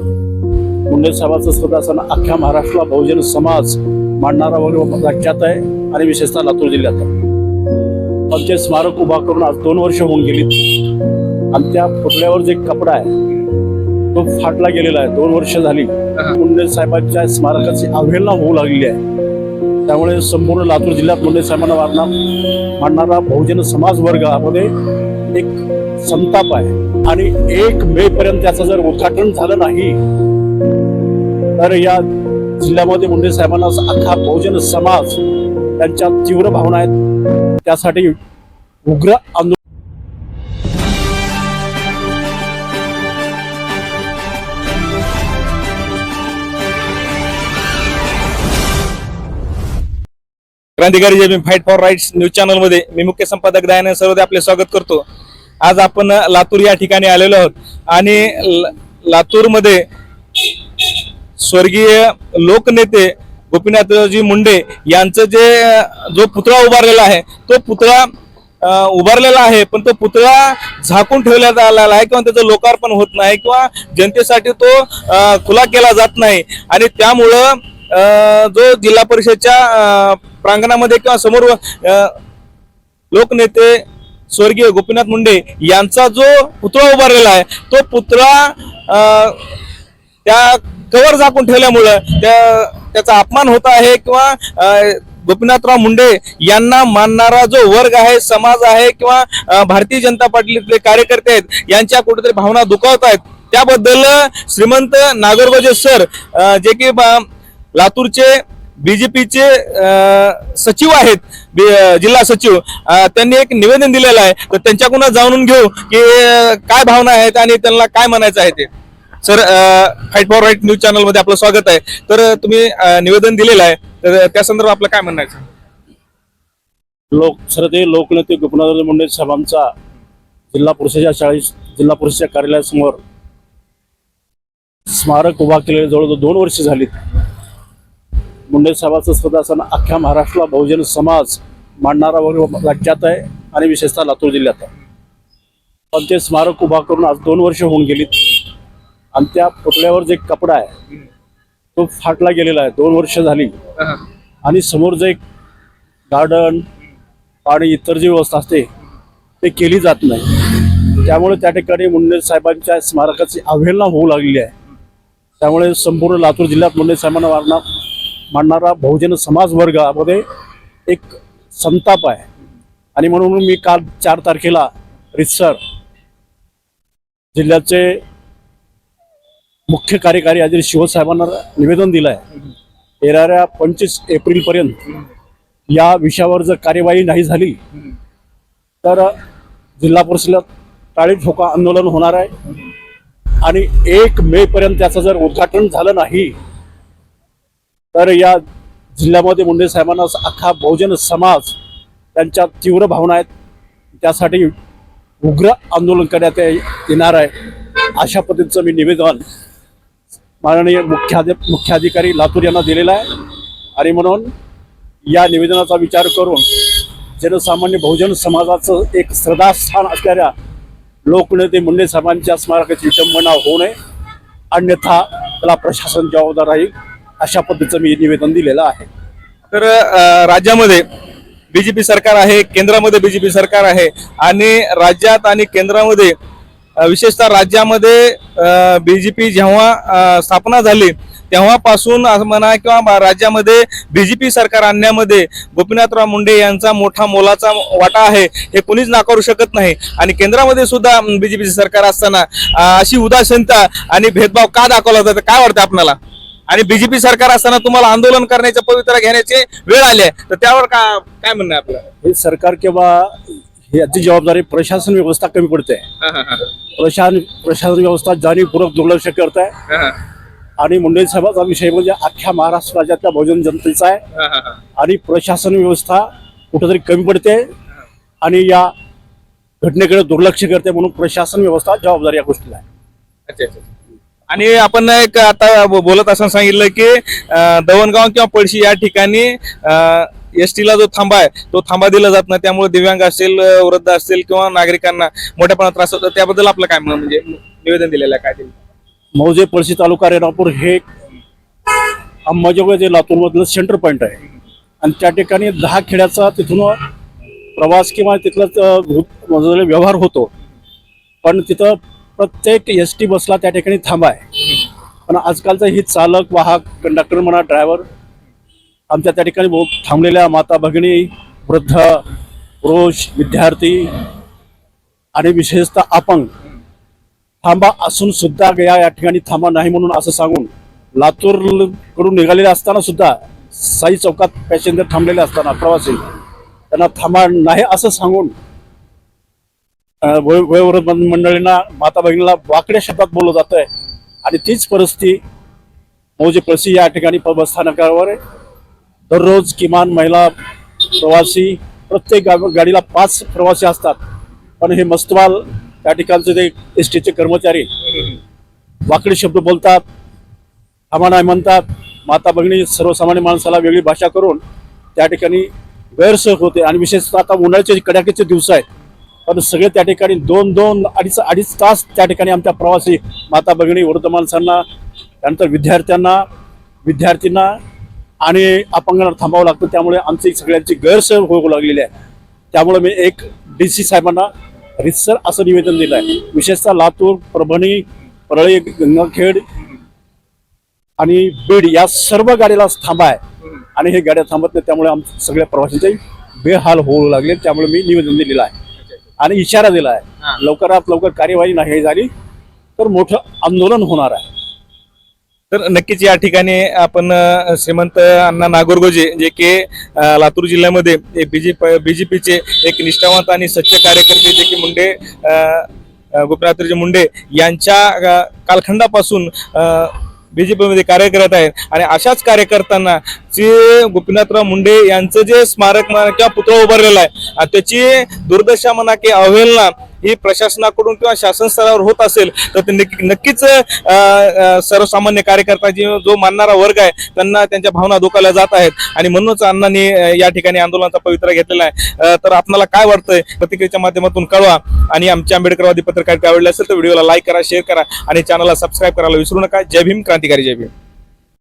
मुंडे साहेबांचं सदासन अख्ख्या महाराष्ट्राला बहुजन समाज मांडणारा वर्ग राज्यात आहे आणि विशेषतः लातूर जिल्ह्यात. आहे आमचे स्मारक उभा करून आज दोन वर्ष होऊन गेली आणि त्या पुतळ्यावर जे कपडा आहे तो फाटला गेलेला आहे. दोन वर्ष झाली. मुंडे साहेबांच्या स्मारकाची अवहेलना होऊ लागलेली आहे. त्यामुळे संपूर्ण लातूर जिल्ह्यात मुंडे साहेबांना मांडणारा बहुजन समाज वर्गामध्ये एक संताप आहे. आणि एक मे पर्यंत त्याचं जर उद्घाटन झालं नाही तर या जिल्ह्यामध्ये मुंडे साहेबांना अख्खा बहुजन समाज त्यांच्या तीव्र भावना आहेत. त्यासाठी उग्र आंदोलन क्रांतिकारी Jai Bhim fight for rights news चॅनलमध्ये मी मुख्य संपादक दयानंद सर्वदे आपले स्वागत करतो. आज आपण लातूर या ठिकाणी आलेलो आहोत. आणि लातूरमध्ये स्वर्गीय लोकनेते गोपीनाथजी मुंडे यांचं जे जो पुतळा उभारलेला आहे तो पुतळा उभारलेला आहे पण तो पुतळा झाकून ठेवला आलेला आहे किंवा त्याचं लोकार्पण होत नाही किंवा जनतेसाठी तो खुला केला जात नाही. आणि त्यामुळं जो जिल्हा परिषदच्या प्रांगणामध्ये किंवा समोर लोकनेते स्वर्गीय गोपीनाथ मुंडे यांचा जो पुतळा उभारलेला आहे तो पुतळा त्या कवर झाकून ठेवल्यामुळं त्या त्याचा अपमान होत आहे किंवा गोपीनाथराव मुंडे यांना मानणारा जो वर्ग आहे समाज आहे किंवा भारतीय जनता पार्टीतले कार्यकर्ते आहेत यांच्या कुठेतरी भावना दुखावत आहेत. त्याबद्दल श्रीमंत नागरगोजे सर जे की बा- लातूरचे बीजेपीचे सचिव आहेत जिल्हा सचिव त्यांनी एक निवेदन दिलेलं आहे. तर त्यांच्याकडून जाणून घेऊ की काय भावना आहेत आणि त्यांना काय म्हणायचं आहे ते. Sir fight for right news चॅनलमध्ये आपलं स्वागत आहे. तर तुम्ही निवेदन दिलेलं आहे. तर त्या संदर्भात आपलं काय म्हणायचं लोक सरते लोकनेते गोपनाथ मुंडे साहेबांचा जिल्हा परिषदेच्या चाळीस जिल्हा परिषदेच्या कार्यालयासमोर स्मारक उभा केलेले जवळजवळ दोन वर्ष झालीत. मुंडे साहेबांचं सदासन अख्ख्या महाराष्ट्राला बहुजन समाज मांडणारा वर्ग राज्यात आहे आणि विशेषतः लातूर जिल्ह्यात आहे. आमचे स्मारक उभा करून आज दोन वर्ष होऊन गेलीत. आणि त्या पुतळ्यावर जे कपडा आहे तो फाटला गेलेला आहे. दोन वर्ष झाली. आणि समोर जे गार्डन आणि इतर जी व्यवस्था असते ते केली जात नाही. त्यामुळे त्या ठिकाणी मुंडे साहेबांच्या स्मारकाची अवहेलना होऊ लागलेली आहे. त्यामुळे संपूर्ण लातूर जिल्ह्यात मुंडे साहेबांना वारणा मांडणारा बहुजन समाज वर्गामध्ये एक संताप आहे. आणि म्हणून मी काल चार तारखेला रितसर जिल्ह्याचे मुख्य कार्यकारी अधिकारी शिवसाहेबांना निवेदन दिलं आहे येणाऱ्या पंचवीस एप्रिलपर्यंत या विषयावर जर कार्यवाही नाही झाली तर जिल्हा परिषदेला टाळी ठोका आंदोलन होणार आहे. आणि एक मे पर्यंत त्याचं जर उद्घाटन झालं नाही तर या जिल्ह्यामध्ये मुंडे साहेबांना अख्खा बहुजन समाज त्यांच्या तीव्र भावना आहेत. त्यासाठी उग्र आंदोलन करण्यात येणार आहे. अशा पद्धतीचं मी निवेदन माननीय मुख्याधि मुख्याधिकारी लातूर यांना दिलेला आहे. आणि म्हणून या निवेदनाचा विचार करून जनसामान्य बहुजन समाजाचं एक श्रद्धास्थान असणाऱ्या लोकनेते मुंडे साहेबांच्या स्मारकाची विटंबना होऊ नये. अन्यथा त्याला प्रशासन जबाबदार राहील. अशा पद्धतीचं मी निवेदन दिलेलं आहे. तर राज्यामध्ये बीजेपी सरकार आहे केंद्रामध्ये बीजेपी सरकार आहे आणि राज्यात आणि केंद्रामध्ये विशेषतः राज्यामध्ये बीजेपी जेव्हा स्थापना झाली तेव्हापासून म्हणा किंवा राज्यामध्ये बीजेपी सरकार आणण्यामध्ये गोपीनाथराव मुंडे यांचा मोठा मोलाचा वाटा आहे हे कुणीच नाकारू शकत नाही. आणि केंद्रामध्ये सुद्धा बीजेपीचे सरकार असताना अशी उदासीनता आणि भेदभाव का दाखवला जातो? काय वाटतं आपल्याला? आणि बीजेपी सरकार असताना तुम्हाला आंदोलन करण्याचे पवित्रा घेण्याची वेळ आली आहे. तर त्यावर का काय म्हणणं आहे आपलं? हे सरकार किंवा याची जबाबदारी प्रशासन व्यवस्था कमी पडते. प्रशासन प्रशासन व्यवस्था जाणीवपूर्वक दुर्लक्ष करत आहे आणि मुंडे साहेबाचा विषय म्हणजे अख्ख्या महाराष्ट्र राज्यातल्या बहुजन जनतेचा आहे. आणि प्रशासन व्यवस्था कुठेतरी कमी पडते आणि या घटनेकडे दुर्लक्ष करते म्हणून प्रशासन व्यवस्था जबाबदारी या गोष्टीला आहे. अच्छा, अच्छा. आणि आपण एक आता बोलत असं सांगितलं की दवणगाव किंवा पळशी या ठिकाणी एस टीला जो थांबा आहे तो थांबा दिला जात नाही. त्यामुळे दिव्यांग असतील वृद्ध असतील किंवा नागरिकांना मोठ्या प्रमाणात त्रास होतो. त्याबद्दल आपलं काय म्हणणं? म्हणजे निवेदन दिलेलं आहे काय ते मौजे पळशी तालुका रेणापूर हे अंबाजोगाई जे लातूरमधलं सेंटर पॉईंट आहे. आणि त्या ठिकाणी दहा खेड्याचा तिथून प्रवास किंवा तिथला व्यवहार होतो. पण तिथं प्रत्येक एस टी बसला त्या ठिकाणी थांबा आहे पण आजकालचा ही चालक वाहक कंडक्टर म्हणा ड्रायव्हर आमच्या त्या ठिकाणी थांबलेल्या माता भगिनी वृद्ध पुरुष विद्यार्थी आणि विशेषतः अपंग थांबा असून सुद्धा या या ठिकाणी थांबा नाही म्हणून असं सांगून लातूरकडून निघालेले असताना सुद्धा साई चौकात पॅसेंजर थांबलेले असताना प्रवासी त्यांना थांबा नाही असं सांगून वय- वयोवृद्ध मंडळींना माता भगिनीला वाकड्या शब्दात बोललं जात आहे आणि तीच परिस्थिती मौजे पळशी या ठिकाणी बस स्थानकावर आहे. दररोज किमान महिला प्रवासी प्रत्येक गा- गाडीला पाच प्रवासी असतात. पण हे मस्तवाल त्या ठिकाणचे जे एस टीचे कर्मचारी वाकडे शब्द बोलतात थांबा नाही म्हणतात. माता भगिनी सर्वसामान्य माणसाला वेगळी भाषा करून त्या ठिकाणी गैरसोय होते. आणि विशेषतः आता उन्हाळ्याचे कडाक्याचे दिवस आहेत. पण सगळे त्या ठिकाणी दोन दोन अडीच अडीच तास त्या ठिकाणी आमच्या प्रवासी माता भगिनी वृद्ध माणसांना त्यानंतर विद्यार्थ्यांना विद्यार्थींना आणि अपंगांना थांबावं लागतं. त्यामुळे आमची सगळ्यांची गैरसोय होऊ लागलेली आहे. त्यामुळे मी एक डी सी साहेबांना रितसर असं निवेदन दिलं आहे. विशेषतः लातूर परभणी परळी गंगाखेड आणि बीड या सर्व गाडीला थांबा आहे. आणि हे गाड्या थांबत नाही त्यामुळे आम सगळ्या प्रवाशांचे बेहाल होऊ लागले. त्यामुळे मी निवेदन दिलेलं आहे. आणि इशारा दिला आहे. लवकरात लवकर कार्यवाही नाही झाली तर मोठं आंदोलन होणार आहे. तर नक्कीच या ठिकाणी आपण श्रीमंत अण्णा नागोरगोजे जे की लातूर जिल्ह्यामध्ये बीजेपी बीजेपीचे एक निष्ठावंत आणि सच्चे कार्यकर्ते जे की मुंडे गोपीनाथराजे मुंडे यांच्या अ, कालखंडापासून बीजेपीमध्ये कार्य करत आहेत. आणि अशाच कार्यकर्त्यांना जे गोपीनाथराव मुंडे यांचं जे स्मारक म्हणा किंवा पुतळा उभारलेला आहे त्याची दुर्दशा म्हणा की अवहेलना ही प्रशासनाकडून किंवा शासन स्तरावर होत असेल तर ते नक्की- नक्कीच सर्वसामान्य कार्यकर्ता जी जो मानणारा वर्ग आहे त्यांना त्यांच्या भावना दुखावल्या जात आहेत. आणि म्हणूनच अण्णांनी या ठिकाणी आंदोलनाचा पवित्रा घेतलेला आहे. तर आपल्याला काय वाटतंय? प्रतिक्रियेच्या माध्यमातून कळवा. आणि आमच्या आंबेडकरवादी पत्रकारिता आवडली असेल तर व्हिडिओला लाईक करा शेअर करा. आणि चॅनलला सबस्क्राईब करायला विसरू नका. जय भीम क्रांतिकारी जय भीम.